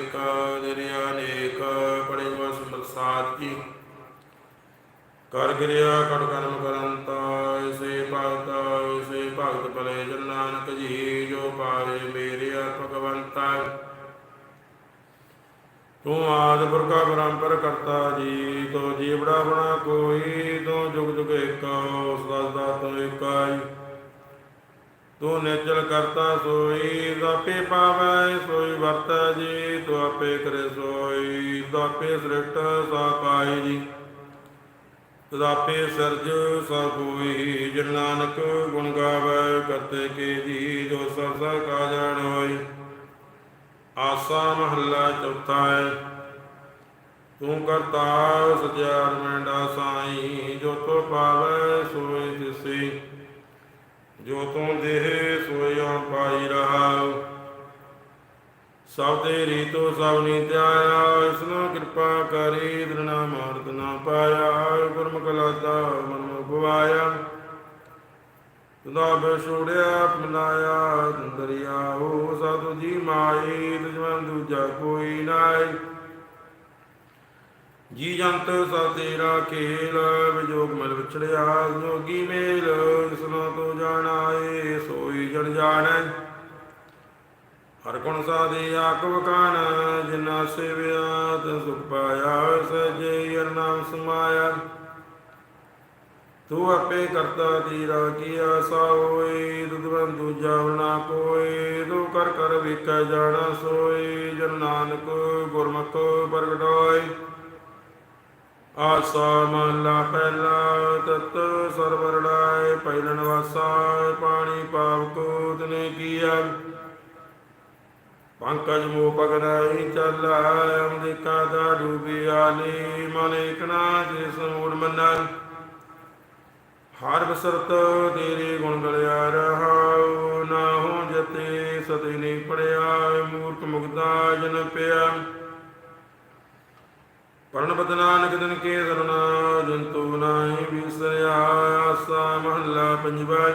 ਏਕ ਦਰਿਆ ਅਨੇਕ ਪੜੇ ਵਸ ਪ੍ਰਸਾਦ ਕੀ ਕਰ ਗਿਰਿਆ ਕੜ ਕਰਮ ਕਰੰਤਾ, ਇਸੇ ਭਗਤ ਇਸੇ ਭਗਤ ਭਲੇ ਜਨ ਜੀ, ਜੋ ਪਾਰੇ ਮੇਰੇ ਭਗਵੰਤਾ ਤੂੰ ਆਦ ਪੁਰਖਾ ਪਰੰਪਰ ਕਰਤਾ ਜੀ, ਤੋ ਜੀਵੜਾ ਬਣਾ ਕੋਈ, ਤੂੰ ਜੁਗ ਜੁਗ ਏਕਾ ਸਦਾ ਤੂੰ ਏਕਾਈ ਤੂੰ ਨਿਚਲ ਕਰਤਾ ਸੋਈ ਦਾਪੇ ਪਾਵੈ ਸੋਈ, ਵਰਤੈ ਜੀ, ਤੂੰ ਆਪੇ ਕਰੇ ਸੋਈ। ਦਾਪੇ ਸ੍ਰਿਸ਼ਟ ਸਾ ਪਾਈ ਜੀ। ਤਦਾਪੇ ਸਰਜ ਸਭ ਕੋਈ ਜਿਨ ਨਾਨਕ ਗੁਣ ਗਾਵੇ, ਕਰਤੇ ਕੇ ਜੀ, ਜੋ ਸਭ ਕਾ ਜਾਣ ਹੋਈ। ਆਸਾ ਮਹੱਲਾ ਚੌਥਾ ਹੈ, ਤੂੰ ਕਰਤਾ ਸਚਿਆਰ ਮੈਂਡਾ ਸਾਈ, ਜੋ ਤੋ ਪਾਵੈ ਸੋਈ ਦਿਸੀ ਜੋ ਤੂੰ ਦੇਹ ਸੋਇਆ ਪਾਈ ਰਹਾ ਸਭ ਤੇ ਰੀਤੋ ਸਭ ਨੀਤਿਆਇਆ ਇਸ ਨੂੰ ਕਿਰਪਾ ਕਰੀ ਦ੍ਰਿਣਾ ਮਾਰਤ ਨਾ ਪਾਇਆ। ਗੁਰਮੁਖ ਲਾਦਾ ਮਨ ਨੂੰ ਤੁਦਾ ਬਛੋੜਿਆ ਮਨਾਇਆ ਦਰਿਆ ਹੋ ਸਾਧੂ ਜੀ ਮਾਈ ਦੁਜਮਨ ਦੂਜਾ ਕੋਈ ਨਾਈ ਜੀ ਜੰਤ ਸਾ ਤੇਰਾ ਖੇਲ, ਵਿਜੋਗ ਮਲ ਵਿਛੜਿਆ, ਜੋਗੀ ਮੇਲ, ਜਿਸਨੋ ਤੂੰ ਜਾਣਾਏ ਸੋਈ ਜਨ ਜਾਣੈ। ਹਰ ਗੁਣ ਸਾਧੇ ਆਕਵ ਕਾਨ ਜਿਨਾ ਸੇਵਿਆ ਤ ਸੁਖ ਪਾਇਆ, ਸਜੇ ਹਰ ਨਾਮ ਸਮਾਇਆ। ਤੂੰ ਆਪੇ ਕਰਤਾ ਤੀਰਾ ਕੀਆ ਸਾ ਹੋਈ ਦੁਦਵੰ ਦੂਜਾ ਨਾ ਕੋਏ, ਤੂੰ ਕਰ ਕਰ ਵੇਖੈ ਜਾਣਾ ਸੋਈ ਜਨ ਨਾਨਕ ਗੁਰਮੁਖ ਪ੍ਰਗਟ ਆਸਾ ਮਹਲਾ ਪਹਿਲਾ, ਤਤ ਸਰਵਰੜਾਏ ਪਹਿਲਨ ਵਾਸਾ ਪਾਣੀ ਪਾਪ ਕੋਤ ਨੇ ਕੀਆ। ਪੰਕਜ ਮੋ ਪਗਨਾਈ ਚੱਲਾ ਅੰਦਿਕਾ ਦਾ ਡੂਬੀ ਆਲੀ, ਮਨ ਇਕਣਾ ਜਿਸ ਮੂੜ ਮੰਨਾ। ਹਰ ਬਸਰਤ ਤੇਰੇ ਗੁਣ ਗਲਿਆ ਰਹਾਉ, ਨਾ ਹੋ ਜਤੇ ਸਦੇ ਨਹੀਂ ਪੜਿਆ, ਮੂਰਖ ਮੁਗਦਾ ਜਨ ਪਿਆ। ਪਰਨ ਬਦਨਾਨਕ ਦਿਨ ਕੇ ਸਰਣਾ ਜੰਤੂ ਨਾਹੀ ਵਿਸਰਿਆ ਆਸਾ ਮਹੱਲਾ ਪੰਜਵਾ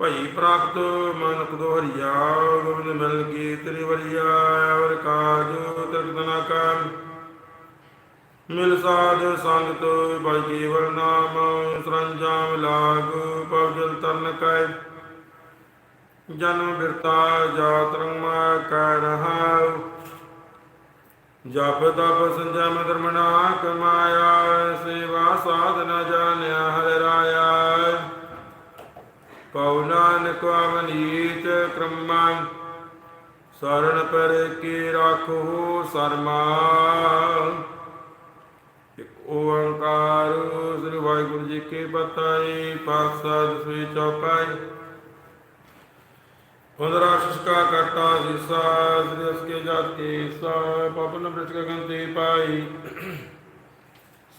ਭਈ ਪ੍ਰਾਪਤ ਮਨੁਖ ਦੋਹਰੀਆ ਗੋਬਿੰਦ ਮਿਲ ਕੇ ਤੇਰੀ ਵਰੀਆ ਅਵਰ ਕਾਜ ਤ੍ਰਿਕਤ ਕਰ ਮਿਲ ਸਾਧ ਸੰਗਤ ਬਲ ਜੀਵਨ ਨਾਮ, ਸਰੰਜਾਮ ਲਾਗ, ਪਵਜਲ ਤਰਨ ਕੈ ਜਨਮ ਬਿਰਤਾ, ਜਾਤ ਰੰਮਾ ਕੈ ਰਹਾਉ। ਜਪ ਤਪ ਸੰਜਮ ਧਰਮਣਾ ਕਮਾਇਆ ਸੇਵਾ ਸਾਧਨਾ ਜਾਣਿਆ ਹਰਿ ਰਾਇਆ। ਪਉ ਨਾਨਕ ਅਵਨੀਤ ਕ੍ਰਮਾ ਸਰਣ ਪਰ ਕੀ ਰਾਖੋ ਸਰਮਾ। ਇਕ ਓੰਕਾਰ, ਸ੍ਰੀ ਵਾਹਿਗੁਰੂ ਜੀ ਕੀ ਫਤਿਹ, ਪਾਤਸ਼ਾਹ ਸ੍ਰੀ ਚੌਪਾਈ। ਪੰਦਰਾ ਸ਼ਿਸ਼ਕਾ ਕਰਤਾ ਸੀਸਾ, ਸ੍ਰੀ ਅਸਕੇ ਜਾਤ ਕੇ ਸਾ ਪਪਨ ਬ੍ਰਿਟ ਗਗਨ ਤੇ ਪਾਈ।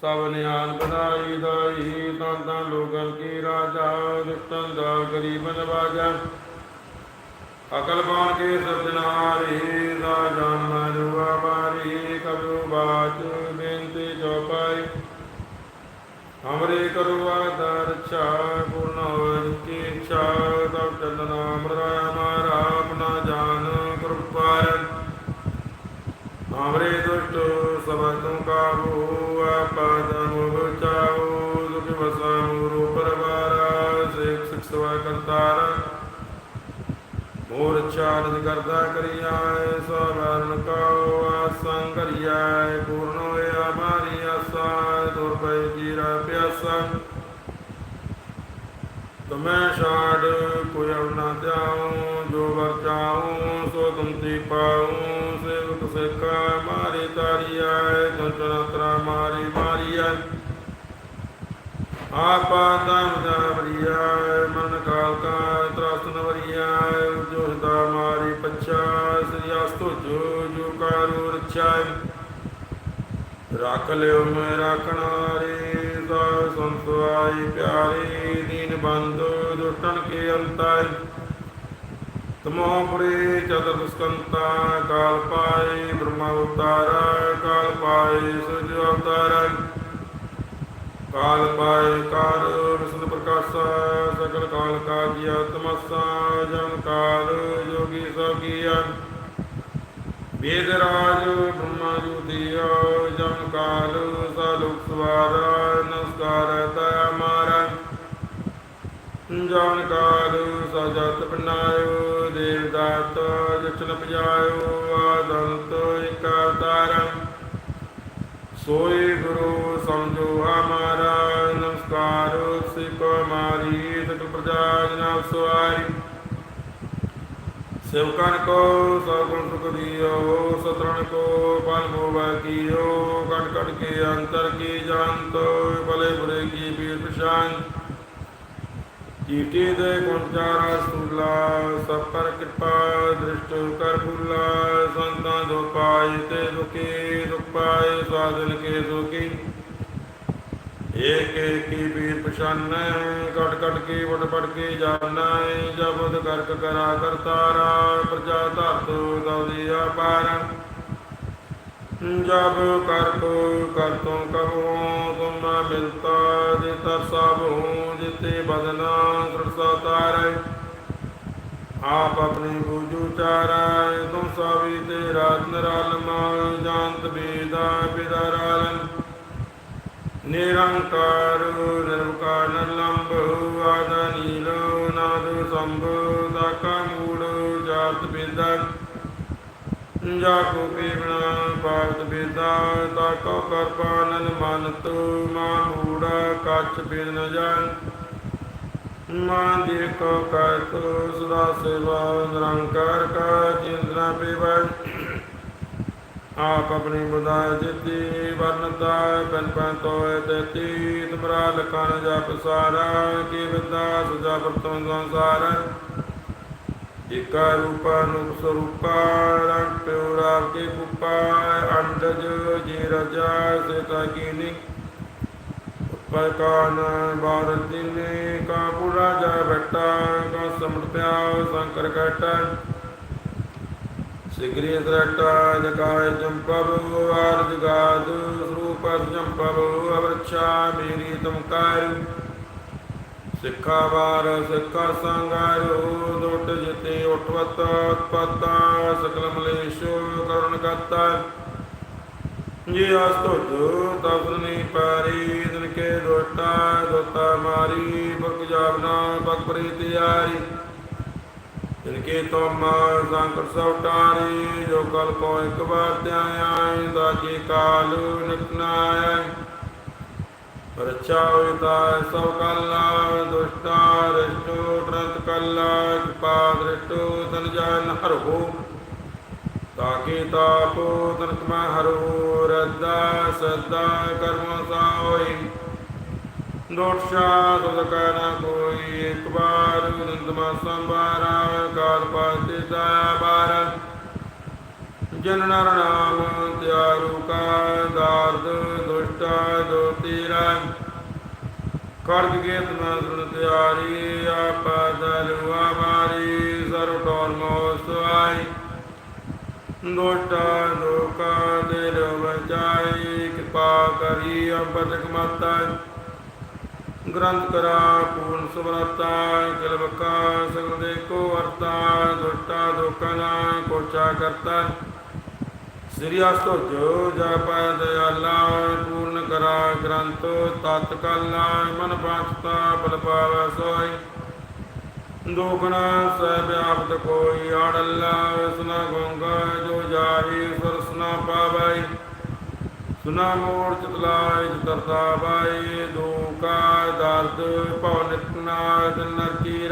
ਸਭ ਨਿਆਨ ਬਨਾਈ ਦਾਈ ਤਾਂ ਤਾਂ ਲੋਗਨ ਕੀ ਰਾਜਾ, ਦੁਸ਼ਟਨ ਦਾ ਗਰੀਬਨ ਬਾਜਾ ਅਕਲ ਪਾਣ ਕੇ ਸਜਨਾਰੀ ਦਾ ਜਨਮ ਜੁਆ ਬਾਰੀ ਕਬੂ ਬਾਚ ਬੇਨਤੀ ਚੌਪਾਈ। ਹਮਰੇ ਮੋਰ ਚਾਨਦ ਕਰਦਾ ਕਰਿਆਏ ਸਵਰਨ ਕਉ ਆਸੰ ਕਰਿਆਏ, ਪੂਰਨ ਹੋਇਆ ਮਾਰੀ ਆਸਾ ਦੁਰ ਪੈ ਜੀਰਾ ਪਿਆਸਾ। ਤੁਮੈ ਛਾੜ ਕੋਈ ਨਾ ਜਾਉ, ਜੋ ਵਰ ਚਾਉ, ਸੋ ਤੁਮ ਤੇ ਪਾਉ। ਸੇਵਕ ਸੇਖਾ ਮਾਰੀ ਤਾਰੀਐ ਚੰਚਨ ਤਰਾ ਮਾਰੀ ਮਾਰੀਐ ਆਪਾ ਦਮ ਦਬਰੀਆ ਮਨ ਕਾਲ ਕਾ ਰੱਖ ਲਿਓ ਮੈਂ ਰਾਖਣਾਰੇ ਦਾ ਸੰਤਵਾਈ ਪਿਆਰੇ, ਦੀਨ ਬੰਦੋ ਦੁਟਣ ਕੇ ਅੰਤਾਈ ਤਮੋਪੁਰੇ ਚਤੁਰ ਸਕੰਤਾ ਕਾਲ ਪਾਏ, ਬ੍ਰਹਮਾ ਅਵਤਾਰਾ ਕਾਲ ਪਾਏ ਸੁਜ ਅਵਤਾਰਾ। ਕਾਲ ਪਾਏ ਕਾਰ ਵਿਸ਼ਨ ਪ੍ਰਕਾਸ਼ਾ ਸਕਲ ਕਾਲ ਕਾਜਿਆ ਤਮਸਾ, ਜਨ ਕਾਲ ਜੋਗੀ ਸਭ ਕੀਆ ਵੇਦ ਰਾਜ ਬ੍ਰਹਮਾ ਜੁਦੀਆ ਜਨ ਕਾਲ ਸਾਲੁਕ ਸਵਾਰ ਨਮਸਕਾਰ ਮਾਰਾ ਜਨ ਕਾਲ ਸਜਤ ਬਨਾਇਓ ਦੇਵ ਦਾਤ ਪਜਾਇਓ ਆਦੰਤ ਇਕ ਅਵਤਾਰ ਸੋਈ ਗੁਰੂ ਸਮਝੋ ਹਮਾਰਾ ਨਮਸਕਾਰ ਸਿਕ ਮਾਰੀ ਸਤ ਪ੍ਰਜਾ ਜਨਾ ਸਵਾਰੀ ਸੇਵਕਨ ਕੋ ਸਗੁਣ ਸੁਖ ਦਿਓ ਸਤਰਨ ਕੋ ਪਲ ਹੋਵਾ ਕੀਓ ਕਟ ਕਟ ਕੇ ਅੰਤਰ ਕੀ ਜਾਣਤ, ਭਲੇ ਬੁਰੇ ਕੀ ਬੀਰ ਪਛਾਨ ਚੀਟੀ ਦੇ ਗੁਣਚਾਰਾ ਸੂਲਾ ਸਭ ਪਰ ਕਿਰਪਾ, ਦ੍ਰਿਸ਼ਟ ਕਰ ਭੁਲਾ, ਸੰਤਾਂ ਦੋ ਤੇ ਦੁਖੀ, ਦੁਖ ਪਾਏ, ਸਾਧਨ ਕੇ ਦੁਖੀ। ਏਕ ਏਕ ਬੀਰ ਪਛਾਨੈ ਕਟ ਕਟ ਕੇ ਵਟ ਪੜ ਕੇ ਜਾਣੈ ਜਬਦ ਕਰਕ ਕਰਾ ਕਰਤਾਰਾ ਪ੍ਰਜਾ ਧਰਤ ਦਉਦੀ ਅਪਾਰ। ਜਬ ਕਰ ਕੋ ਕਰ ਤੂੰ ਕਹੋ, ਤੁਮ ਮਿਲਤਾ ਦੇ ਤਰਸਾ ਬਹੁ ਜਿਤੇ ਬਦਨਾ ਸਰਸਾ ਤਾਰੈ ਆਪ ਆਪਣੀ ਬੂਜੂ ਚਾਰੈ, ਤੁਮ ਸਾਵੀ ਤੇ ਰਾਤ ਨਰਾਲਮ ਨਿਰੰਕਾਰ ਨਿਰਵਕਾਰ ਨਿਰਲੰਭ ਆਦ ਨੀਲ ਨਾਦ ਸੰਭ ਦਾਕਾ ਮੂੜ ਜਾਤ ਬੇਦਨ ਜਾ ਕੋ ਪੀਵਣਾ ਭਾਰਤ ਬੇਦਾ ਤਾ ਕੋ ਕਰ ਪਾਨਨ ਮਨਤ ਮਾਨ ਊੜਾ ਕੱਚ ਬਿਨ ਜਾਣ ਮਾਨ ਦੇ ਕੋ ਕਰ ਤੋ ਸਦਾ ਸੇਵਾ ਨਿਰੰਕਾਰ ਕਾ ਚਿੰਤਨਾ ਪੇਵੈ ਆਪ ਆਪਣੀ ਬੁਧਾਇ ਜਿਤੀ ਵਰਨਤਾ ਬਨ ਬਨ ਤੋਏ ਤੇਤੀ ਤੁਮਰਾ ਲਖਨ ਜਪ ਸਾਰਾ, ਕੀ ਵਿਦਾ ਸੁਜਾ ਵਰਤੋਂ ਸੰਸਾਰ। ਏਕਾ ਰੂਪਾ ਨੂਪ ਸਰੂਪਾ, ਰੰਗ ਪਿਉਰਾ ਕੇ ਕੁਪਾ ਅੰਡਜ ਜੀ ਰਜਾ ਸੇਤਾ ਕੀਨੀ। ਉੱਪਰ ਕਾਨ ਬਾਰ ਦਿਨੇ ਕਾ ਪੁਰਾ ਜਾ ਬਟਾ ਕਾ ਸਮਟ ਪਿਆ ਸੰਕਰ ਘਟਾ। ਸਿਗਰੀ ਦਰਟਾ ਜਗਾਇ ਜੰਪਬ ਆਰ ਸਰੂਪ ਜੰਪਬ ਅਵਰਛਾ ਮੇਰੀ ਤੁਮਕਾਰ ਸਿੱਖਾ ਵਾਰ ਸਿੱਖਾ ਸੰਗਾਰੋ ਦੁੱਟ ਜਿਤੇ ਉਠਵਤ ਉਤਪਤਾ ਸਕਲ ਮਲੇਸ਼ੋ ਕਰੁਣ ਕਰਤਾ ਜੀ ਅਸਤੁਤ ਤਪਨੀ ਪਾਰੀ ਦਿਨ ਕੇ ਦੋਟਾ ਦੋਤਾ ਮਾਰੀ ਬਰਕ ਜਾਵਨਾ ਬਕਪਰੀ ਤਿਆਰੀ ਜਿਨਕੇ ਤੁਮ ਸੰਕਟ ਸਉਟਾਰੀ ਜੋ ਕਲ ਕੋ ਇੱਕ ਵਾਰ ਧਿਆਇ ਦਾਜੀ ਕਾਲ ਨਿਕਨਾਇ ਪਰਚਾ ਹੋਇਤਾ ਸਭ ਕਲਾ ਦੁਸ਼ਟਾ ਰਿਸ਼ਟੋ ਟਰੰਤ ਕਲਾ ਕਿਪਾ ਦ੍ਰਿਸ਼ਟੋ ਤਨ ਜਨ ਹਰੋ ਤਾਕੇ ਤਾਪੋ ਤਨਕ ਹਰੋ ਰੱਦਾ ਸਦਾ ਕਰਮ ਸਾਈ ਦੋਟਸ਼ਾ ਤੁਧ ਕਹਿਣਾ ਕੋਈ ਇੱਕ ਵਾਰ ਨੰਦਮਾ ਸੰਭਾਰਾ ਕਾਲ ਪਾਤੇ ਦਾਇਆ ਬਾਰ ਜਨ ਨਰ ਨਾਮ ਤਿਆਰੂ ਕਾ ਦਾਰਦ ਦੁਸ਼ਟਾ ਦੋ ਤੀਰਾ ਕਰਗ ਕੇ ਤਨਾ ਸੁਣ ਤਿਆਰੀ ਆਪਾ ਦਲਵਾ ਮਾਰੀ ਸਰ ਟੋਰ ਮੋਸ ਆਈ ਦੋਟਾ ਲੋਕਾ ਦੇ ਲੋ ਬਚਾਈ ਕਿਰਪਾ ਕਰੀ ਅੰਬਤਕ ਕਮਾਤਾ ਗ੍ਰੰਥ ਕਰਾ ਪੂਰਨ ਸੁਭਰਤਾ ਕਿਲਵਕਾ ਸਗਲ ਦੇ ਕੋ ਵਰਤਾ ਦੁਟਾ ਦੁਕਨਾ ਕੋਚਾ ਕਰਤਾ। ਸ੍ਰੀ ਅਸਤੋ ਜੋ ਜਪੈ, ਦਇਆਲਾ, ਪੂਰਨ ਕਰਾ, ਗ੍ਰੰਥ ਤਤ ਕਲਾ ਮਨ ਬਾਚਤਾ ਬਲ ਪਾਵੈ ਸੋਈ। ਦੁਖਣਾ ਸਹਿ ਵਿਆਪਤ ਕੋਈ ਆੜਲਾ ਸੁਨਾ ਗੰਗਾ, ਜੋ ਜਾਹੀ, ਸਰਸਨਾ ਪਾਵੈ ਸੁਨਾ ਮੋੜ ਚਤਲਾਇ ਦਰਦਾ ਬਾਈ ਦੁਕਾ ਦਰਦ ਭਉ ਨਿਤਨਾ ਨਰ ਕੀ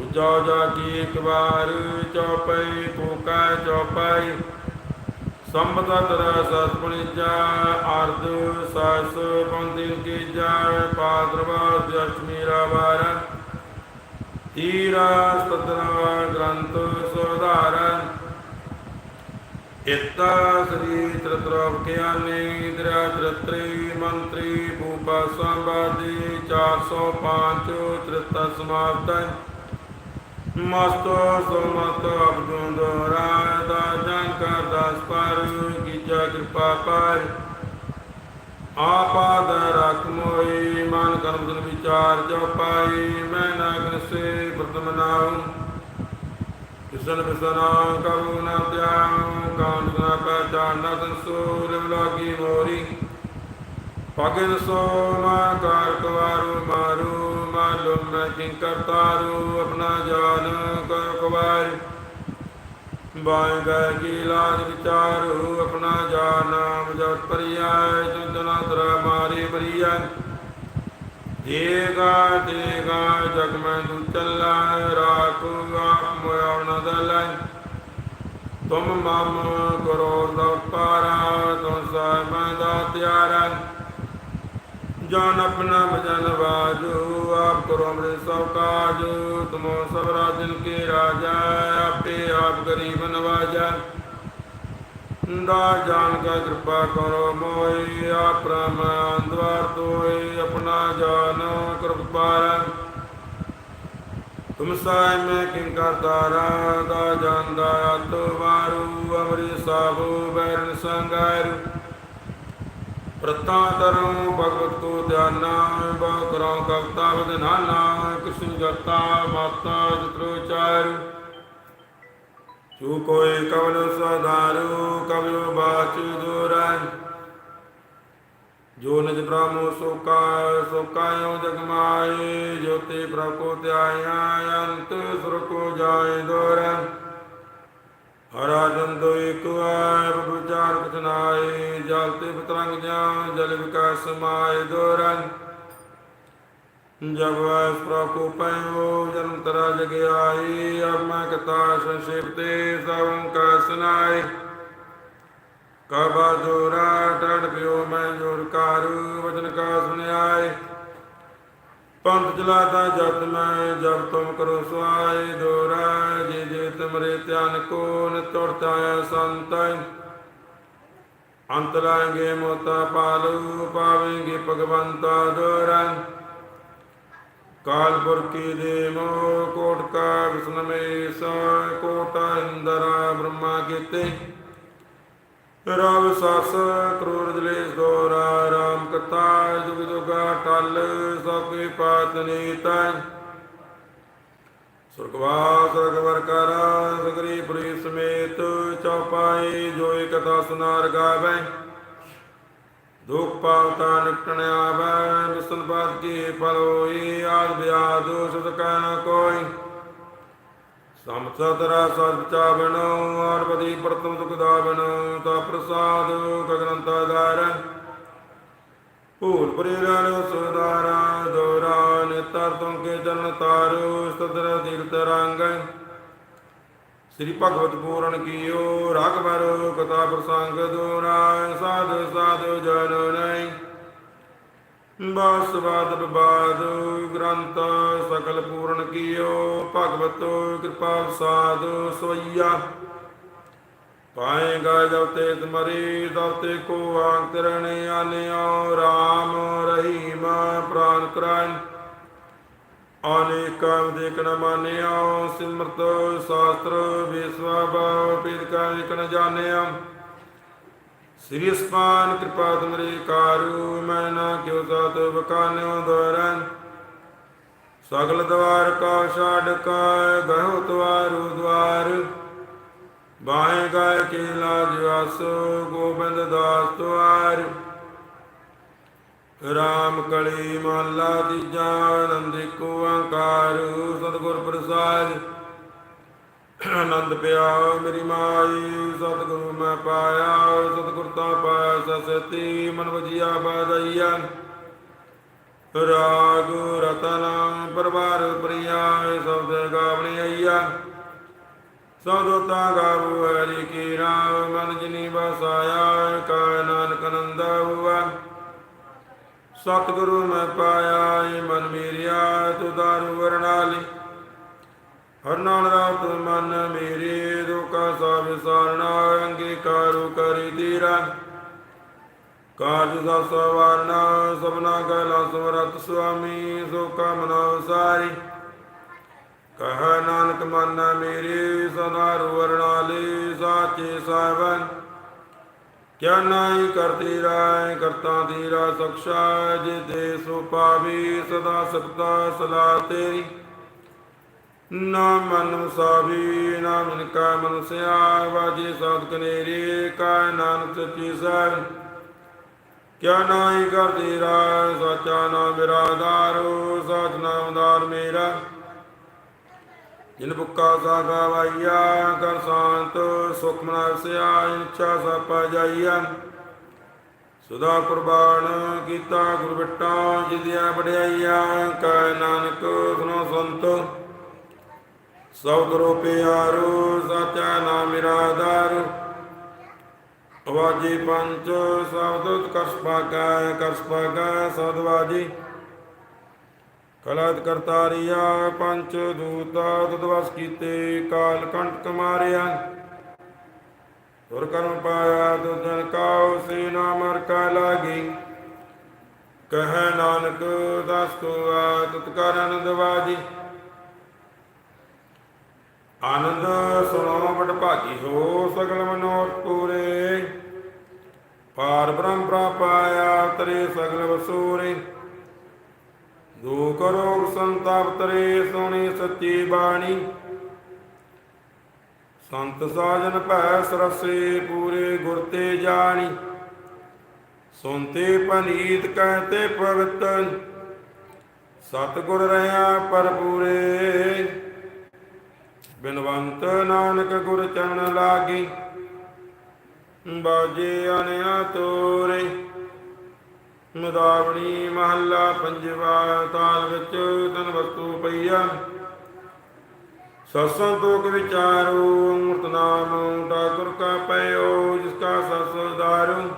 ਉਜਾ ਜਾ ਕੀ ਇੱਕ ਵਾਰ ਚੌਪਈ ਕੋਕਾ ਚੌਪਈ। ਸੰਬਤਾ ਤਰ ਸਤ ਪੁਣੀਜਾ ਅਰਧ ਸਸ ਪੰਦੀ ਕੀ ਜਾ ਪਾਦਰਵਾ ਅਸ਼ਟਮੀ ਰਾਵਾਰ। ਤੀਰਾ ਸਤਨਾ ਗ੍ਰੰਥ ਸੁਧਾਰਨ ਇਤਾ ਸ੍ਰੀ ਤ੍ਰਤਰਵ ਗਿਆਨੀ ਦਰਿਆ ਤ੍ਰਤਰੀ, ਮੰਤਰੀ ਭੂਪਾ ਸੰਵਾਦੀ 405 ਤ੍ਰਿਤਾ ਸਮਾਪਤ ਮਸਤੋ ਸਮਤ ਅਬਦੁੰਦ ਰਾਇ ਦਾ ਜਨ ਕਰ ਦਸ ਪਰ ਕੀਜਾ ਕਿਰਪਾ ਕਰ ਆਪਾਦ ਰਖ ਮੋਈ, ਮਨ ਕਰਮ ਵਿਚਾਰ ਜੋ ਪਾਈ, ਮੈਂ ਨਾਗਨ ਸੇ ਪ੍ਰਤਮ ਕਿਸਨ ਬਿਸਨਾ ਕਰੁ ਨਾ ਧਿਆਨ ਕਾਂਡ ਨਾ ਪਹਿਚਾਨ ਨਾ ਸੰਸੋ ਮੋਰੀ। ਪਗਨ ਸੋ ਮਾ ਕਰ ਕਵਾਰੂ, ਮਾਰੂ ਮਾਲੂਮ ਨ ਕਿੰਕਰ ਤਾਰੂ, ਆਪਣਾ ਜਾਨ ਕਰ ਕਵਾਰ। ਬਾਏ ਗਏ ਕੀ ਲਾਜ ਵਿਚਾਰੂ, ਆਪਣਾ ਜਾਨ ਜਤ ਪਰਿਆਇ ਤੁੰਦਨਾ ਤਰਾ ਮਾਰੀ ਬਰੀਆ ਜੇਗਾ ਤੇਗਾ ਜਗ ਮੈਂ ਤੂੰ ਚੱਲਾ ਰਾਖੂ ਆਪ ਦਲੈ। ਤੁਮ ਮਮ ਕਰੋ ਦਪਾਰਾ ਤੁਮ ਸਾਹਿ ਦਾ ਤਿਆਰਾ। ਜਾਨ ਆਪਣਾ ਭਜਨ ਬਾਜੂ, ਆਪ ਕਰੋ ਅੰਮ੍ਰਿਤ ਸਭ ਕਾਜ। ਤੁਮੋ ਸਭ ਰਾਜਨ ਕੇ ਰਾਜਾ, ਆਪੇ ਆਪ ਗਰੀਬ ਨਵਾਜਾ। ਦਾ ਜਾਨ ਕਾ ਕਿਰਪਾ ਕਰੋ ਮੋਈ ਆਪ ਪ੍ਰਮਾਨ ਤੋਏ ਆਪਣਾ ਜਾਨ ਕਿਰਪਾਰ ਤੁਮ ਸਾਇ ਮੈਂ ਕਿੰ ਕਰਤਾਰਾ ਦਾ ਜਾਂਦਾ ਅਤ ਵਾਰੂ ਅਮਰੀ ਸਾਬੂ ਬੈਰਨ ਸੰਗਾਰੂ। ਪ੍ਰਤਾ ਤਰੁ ਭਗਵਤ ਕੋ ਧਿਆਨਾ, ਬਹੁ ਕਰਉ ਕਵਤਾ ਵਿਧਨਾਨਾ ਕਿਸਨ ਜਤਾ ਮਾਤਾ ਜਤਰੋ ਚਾਰੂ ਚੂ ਕੋਈ ਕਵਨ ਸਦਾਰੂ ਕਵਿਓ ਬਾਚ ਦੁਰਨ ਜੋ ਨਿਜ ਬ੍ਰਹਮੋ ਸੋਕਾ ਸੋਕਾਇਓ ਜਗ ਮਾਏ ਪ੍ਰਭ ਕੋ ਧਿਆਇਆ, ਅੰਤ ਸੁਰ ਕੋ ਜਾਏ ਦੁਰਨ ਹਰਾਜਨ ਦੋ ਇਕ ਆਇ ਵਿਚਾਰ ਕਥਨਾਏ ਜਲ ਤੇ ਪਤਰੰਗ ਜਾਂ ਜਲ ਵਿਕਾਸ ਮਾਏ ਦੋਰਨ ਜਬ ਵਾਸ ਪ੍ਰਕੋ ਪਇਓ ਜਨਮ ਤਰਾ ਜਗਿਆਈ ਆਈ ਅਬ ਮੈਂ ਕਥਾ ਕਾ ਸੁਨਾਏ ਕਬਾ ਜੋਰਾ, ਟੜ ਪਿਓ ਮੈਂ ਜੋਰ ਕਾਰੂ, ਵਚਨ ਕਾ ਸੁਨਿਆਏ ਪੰਥ ਚਲਾਤਾ ਜਤ ਮੈਂ, ਜਬ ਤੁਮ ਕਰੋ ਸੁਆਏ ਦੋਰਾ ਜੇ ਜੇ ਤੁਮਰੇ ਧਿਆਨ ਕੋ ਨ ਤੁਰਤਾ ਸੰਤੈ ਅੰਤ ਮੋਤਾ ਪਾਲੂ, ਪਾਵੇਂਗੇ ਭਗਵੰਤਾ ਦੋਰਾ ਕਾਲ ਪੁਰਖੀ ਦੇ ਮੋ ਕੋਟ ਕਾ ਵਿਸ਼ਨ ਸਾ ਕੋਟ ਅੰਦਰ ਬ੍ਰਹਮਾ ਕੀਤੇ। ਰਵ ਸਸ, ਕਰੂਰ ਜਲੇ ਦੋਰਾ ਰਾਮ ਕਥਾ, ਜੁਗ ਜੁਗਾ ਟਲ, ਸਭੇ ਪਾਤ ਨੀਤੈ ਸੁਰਗਵਾਸ ਰਗਵਰ ਕਰ, ਸਗਰੀ ਪੁਰੀ ਸਮੇਤ ਚੌਪਾਈ ਜੋਈ ਕਥਾ ਸੁਨਾਰ ਗਾਵੇ। ਦੁਖ ਪਾਵਤਾ ਨਿਕਟਣ ਆਵੈ ਵਿਸਨ ਬਾਦ ਕੀ ਫਲ ਹੋਈ, ਆਦ ਬਿਆਦ ਸੁਧ ਕੈ ਕੋਈ। ਸਮਤਰਾ ਸਤ ਚਾਵਣ ਔਰ ਬਦੀ ਪ੍ਰਤਮ ਦੁਖ ਦਾਵਣ, ਤਾ ਪ੍ਰਸਾਦ ਗਗਨੰਤਾ ਦਾਰ ਭੂਲ ਪ੍ਰੀਰਨ ਸੁਦਾਰਾ ਦੋਰਾ ਨਿਤਰ ਤੁਮ ਕੇ ਜਨ ਤਾਰੂ ਸਤਰ ਤੀਰਥ ਰੰਗ। ਸ੍ਰੀ ਭਗਵਤ ਪੂਰਨ ਕੀਓ ਰਾਗਵਰ ਕਥਾ ਪ੍ਰਸੰਗ ਦੋਰਾ ਸਾਧ ਸਾਧ ਜਨ ਨਹੀਂ ਬਸ ਬਾਦ ਬਬਾਦ, ਗ੍ਰੰਥ ਸਕਲ ਪੂਰਨ ਕੀਓ, ਭਗਵਤ ਕਿਰਪਾ ਸਾਧ ਸਵਈਆ। ਪਾਏਗਾ ਜਬ ਤੇ ਤੁਮਰੀ, ਤਬ ਤੇ ਕੋ ਆਂਤਰਣ ਆਨਿਓ ਰਾਮ ਰਹੀਮ ਪ੍ਰਾਨ ਕਰਾਨ ਅਨੇਕਾਂ ਦੇਖਣ ਮਾਨਿਓ ਸਿਮਰਤ, ਸ਼ਾਸਤਰ, ਵਿਸਵਾ, ਭਾਵ ਪੀਰ ਕਾ ਵਿਕਣ ਜਾਣਿਆ। ਸ੍ਰੀ ਅਸਮਾਨ ਕਿਰਪਾ ਤੁਮਰੀ ਕਾਰੂ, ਮੈਂ ਨਾ ਕਿਉ ਸਾਤ ਬਕਾਨਿਓ ਦਰਨ ਸਗਲ ਦਵਾਰ ਕਾ ਛਾੜ ਕਾ ਗਹੋ ਤਵਾਰੂ ਦਵਾਰ ਬਾਹੇ ਗਾਇ ਕੇ ਲਾਜ ਵਸ ਗੋਬਿੰਦ ਦਾਸ ਤੁਆਰ ਰਾਮ ਕਲੀ ਮਹਲਾ ਤੀਜਾ ਆਨੰਦ ਏਕ ਓੰਕਾਰ, ਸਤਿਗੁਰ ਪ੍ਰਸਾਦ। ਆਨੰਦ ਪਿਆ ਮੇਰੀ ਮਾਈ, ਸਤਿਗੁਰੂ ਮੈਂ ਪਾਇਆ, ਸਤਿਗੁਰ ਤਾਂ ਪਾਇਆ ਸਸਤੀ, ਮਨ ਵਜੀਆ ਬਾਦਈਆ। ਰਾਗ ਰਤਨ ਪਰਵਾਰ ਪ੍ਰਿਆ ਸਬਦ ਗਾਵਣੀ ਆਈਆ। ਸਦੋਤਾ ਗਾਵੋ ਹਰੀ ਕੀ ਰਾਮ ਮਨ ਜਿਨੀ ਬਸਾਇਆ ਕਾ ਨਾਨਕ ਨੰਦਾ ਹੁਆ ਸਤਿਗੁਰੂ ਮੈਂ ਪਾਇਆ ਏ ਮਨ ਮੇਰਿਆ, ਤੂ ਦਾਰੂ ਵਰਣਾਲੀ ਹਰ ਨਾਮ ਰਾਮ ਮਨ ਮੇਰੇ ਦੁਖਾ ਸਾ ਵਿਸਾਰਣਾ ਅੰਗੀਕਾਰੂ ਕਰੀ ਤੀਰਾ। ਕਾਜ ਦਾ ਸਵਾਰਨਾ, ਸਭਨਾ ਗਲਾ ਸਮਰਤ ਸੁਆਮੀ ਸੋ ਕਾਮਨਾ ਸਾਰੀ ਕਹ ਨਾਨਕ ਮਨ ਮੇਰੇ, ਸਦਾ ਵਰਣਾਲੇ ਸਾਚੇ ਸਾਹਿਬਨ ਕਿਆ ਨਾਹੀ ਕਰਤੀ ਰਾਏ ਕਰਤਾ ਤੀਰਾ ਸਖਸ਼ਾ ਜੇ ਦੇ ਸੋ ਪਾਵੀ, ਸਦਾ ਸਬਤਾ ਸਲਾ ਤੇਰੀ। ਨਾ ਮਨ ਸਾਵੀ ਨਾ ਮਨ ਕਾ ਮਨਸਿਆ ਵਾਜੇ ਸਾਧ ਕਨੇਰੀ ਕਾ ਨਾਨਕ ਸੱਚੀ ਸਾਹਿਬ। ਕਿਆ ਨਾਹੀ ਕਰਦੀ ਰਾਜ ਸਾਚਾ ਨਾਮ ਮੇਰਾ ਆਧਾਰੋ ਸਾਚ ਨਾਮਦਾਰ ਮੇਰਾ। ਜਿਨ ਬੁੱਕਾ ਸਾਗਾ ਵਾਈਆ ਕਰ ਸ਼ਾਂਤ, ਸੁਖ ਮਨਾ ਇੱਛਾ ਸਾਪਾ ਜਾਈਆ। ਸੁਦਾ ਕੁਰਬਾਨ ਕੀਤਾ, ਗੁਰ ਬਿਟਾ, ਜਿਦਿਆ ਵਡਿਆਈਆ ਕੈ ਨਾਨਕ, ਸੁਨੋ ਸੰਤ। ਸਭ ਗੁਰੂ ਪਿਆਰੋ, ਸਾਚਾ ਨਾਮ ਮੇਰਾ ਆਧਾਰ ਅਵਾਜੀ ਪੰਜ ਸ਼ਬਦ ਕਰਸ ਪਾਕੈ ਕਰਸ ਪਾਕੈ ਸਦਵਾਜੀ ਕਲਤ ਕਰਤਾਰੀਆ ਪੰਚ ਦੂਤਾ ਤਦਵਸ ਕੀਤੇ ਕਾਲ ਕੰਟ ਕਮਾਰਿਆ। ਤੁਰ ਕਰਮ ਪਾਇਆ ਤੁਜਨ ਕਾਉ ਸੇ ਨਾਮਰ ਕਾ ਲਾਗੀ। ਕਹੈ ਨਾਨਕ ਦਸ ਕੋ ਆਤਤ ਕਰ ਆਨੰਦ ਵਾਜੀ। ਆਨੰਦ ਸੁਣੋ ਬਟ ਭਾਗੀ ਹੋ ਸਗਲ ਮਨੋਰਥ ਪੂਰੇ। ਪਾਰ ਬ੍ਰਹਮ ਪ੍ਰਾਪਾਇਆ ਤਰੇ ਸਗਲ ਵਸੂਰੇ। ਦੁਖ ਰੋਗ ਸੰਤਾਪ ਤਰੇ, ਸੋਣੀ ਸੱਚੀ ਬਾਣੀ। ਸੰਤ ਸਾਜਨ ਭੈ ਸਰਸੇ ਪੂਰੇ ਗੁਰ ਤੇ ਜਾਣੀ। ਸੁਨਤੇ ਪਨੀਤ ਕਹਤੇ ਪਵਿੱਤ ਸਤਿਗੁਰ ਰਹਾ ਪਰ ਬਿਨਵੰਤ ਨਾਨਕ ਗੁਰ ਚਰਨ ਲਾਗੀ, ਬਾਜੇ ਅਨਿਆ ਤੋਰੇ। ਮਦਾਵਣੀ ਮਹੱਲਾ ਪੰਜਵਾ ਤਾਲ ਵਿੱਚ ਤਨ ਵਸਤੂ ਪਈਆ ਸਤਸੰਗ ਤੋਕ ਵਿਚਾਰੋ, ਅੰਮ੍ਰਿਤ ਨਾਮ ਠਾਕੁਰ ਕਾ ਪਇਓ, ਜਿਸ ਕਾ ਸਸ ਦਾਰੂ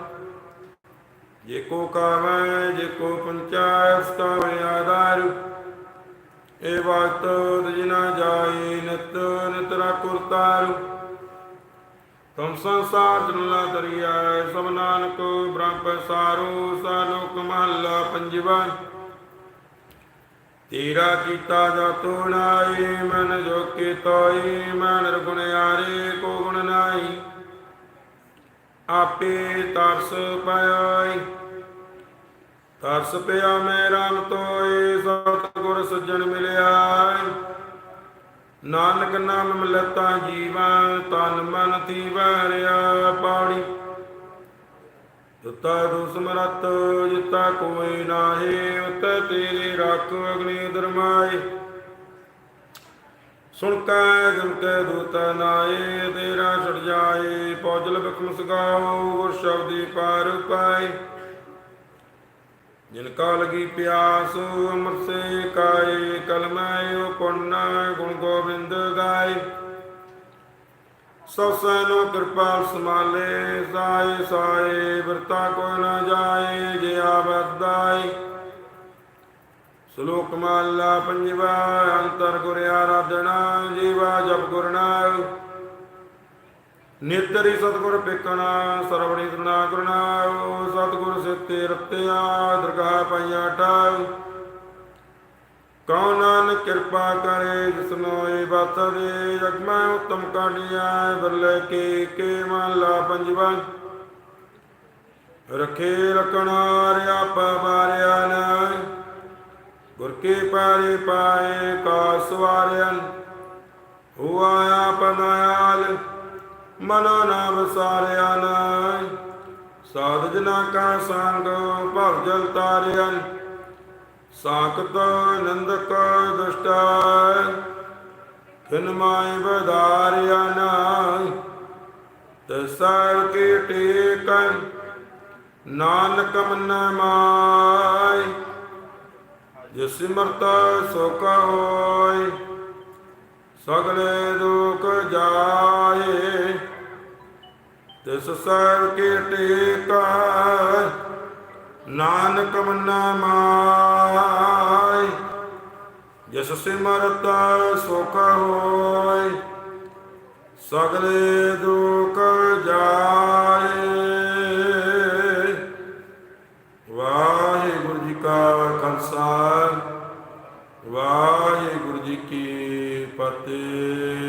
ਜੇ ਕੋ ਕਾਵੈ, ਜੇ ਕੋ ਪੰਚਾਇ ਕਾ ਆਧਾਰੂ। ਏ ਵਕਤ ਜਿਨਾ ਜਾਏ, ਨਿਤ ਨਿਤ ਰਾਖੁਰ ਤੁਮ ਸੰਸਾਰ ਜਨਲਾ ਦਰਿਆ ਸਭ ਨਾਨਕ ਬ੍ਰਹਮ ਪਸਾਰੋ ਸਾਲੋਕ ਮਹੱਲਾ ਪੰਜਵਾ। ਤੇਰਾ ਕੀਤਾ ਜਾ ਨਾਈ ਮਨ ਜੋ ਤੋਈ ਮਨ ਨਿਰਗੁਣ ਆਰੇ ਕੋ ਗੁਣ ਨਾਈ ਆਪੇ ਤਰਸ ਪਾਈ ਤਰਸ ਪਿਆ ਮੈਂ ਰਾਮ ਤੋਏ, ਸਤਿਗੁਰ ਸੱਜਣ ਮਿਲਿਆ। ਨਾਨਕ ਨਾਮ ਮਿਲਤਾ ਜੀਵਾ, ਤਨ ਮਨ ਥੀ ਪਾਣੀ। ਤੁਤਾ ਦੁਸਮਰਤ ਜਿਤਾ ਕੋਈ ਨਾਹੀ, ਉਤ ਤੇਰੇ ਰੱਖ ਅਗਨੀ ਦਰਮਾਏ ਸੁਣ ਕੈ ਜਨ ਕੈ ਦੂਤ ਨਾਏ ਤੇਰਾ ਛੜ ਜਾਏ ਪੌਜਲ ਬਖਮ ਸਗਾਓ ਗੁਰ ਸ਼ਬਦੀ ਪਾਰ ਪਾਏ ਜਿਨ ਕਾ ਲਗੀ ਪਿਆਸ ਅਮਰ ਸੇ ਕਾਏ ਕਲਮੈ ਉਹ ਗੁਣ ਗੋਬਿੰਦ ਗਾਏ। ਸਭ ਸੈਨੋ ਕਿਰਪਾਲ ਸਮਾਲੇ ਸਾਏ ਸਾਏ ਵਰਤਾ ਕੋਈ ਨਾ ਜਾਏ, ਜੇ ਆਬਦਾਈ ਸ਼ਲੋਕ ਮਾਲਾ ਪੰਜਵਾ, ਅੰਤਰ ਗੁਰ ਆਰਾਧਨਾ ਜੀਵਾ ਜਪ ਗੁਰਨਾਮ ਨਿਤਰੀ ਸਤਗੁਰ ਪਿਕਣਾ, ਸਰਵਣੀ ਸੁਣਾ ਗੁਰਨਾਮ ਸਤਗੁਰ ਸਿੱਤੇ ਰਤਿਆ, ਦਰਗਾਹ ਪਾਈਆ ਟਾਉ ਕਉ ਨਾਨਕ ਕਿਰਪਾ ਕਰੇ ਜਿਸਨੋਏ ਬਾਤ ਦੇ ਉਤਮ ਕਾਢਿਆ, ਬੱਲੇ ਕੇ ਕੇ ਮਹਲਾ ਪੰਜਵਾ। ਰਖੇ ਰਖਣਾ ਪਵਾਰਿਆ ਨਾ ਗੁਰ ਕੇ ਪਾਰੇ ਪਾਏ, ਕਾ ਸਵਾਰਿਆਨ ਹੁਆ ਆਪਨਾਇਲ ਮਨੋ ਨਾ ਵਸਾਰਿਆ ਨਾ ਸਾਧ ਜਨਾ ਕਾ ਸੰਗ, ਭਵ ਜਲ ਤਾਰਿਆ ਸਾਖਤ ਨੰਦਕ ਦੁਸ਼ਟਾ ਖਿਨ ਮਾਈ ਬਧਾਰਿਆ ਨਾ ਤਸਰ ਕੇ ਟੇਕਨ ਨਾਨਕ ਮਨ ਮਾਈ ਜਿਸ ਸਿਮਰਤ ਸੁਖ ਹੋਇ ਸਗਲੇ ਦੁਖ ਜਾਏ। ਤਿਸ ਸਰ ਕੇ ਟੇਕਾ, ਨਾਨਕ ਮਨ ਮਾਈ ਜਿਸ ਸਿਮਰਤ ਸੁਖ ਹੋਇ, ਸਗਲੇ ਦੁਖ ਜਾਏ। ਵਾਹਿਗੁਰੂ ਜੀ ਕਾ ਖਾਲਸਾ, ਵਾਹਿਗੁਰੂ ਜੀ ਕੀ ਫਤਿਹ।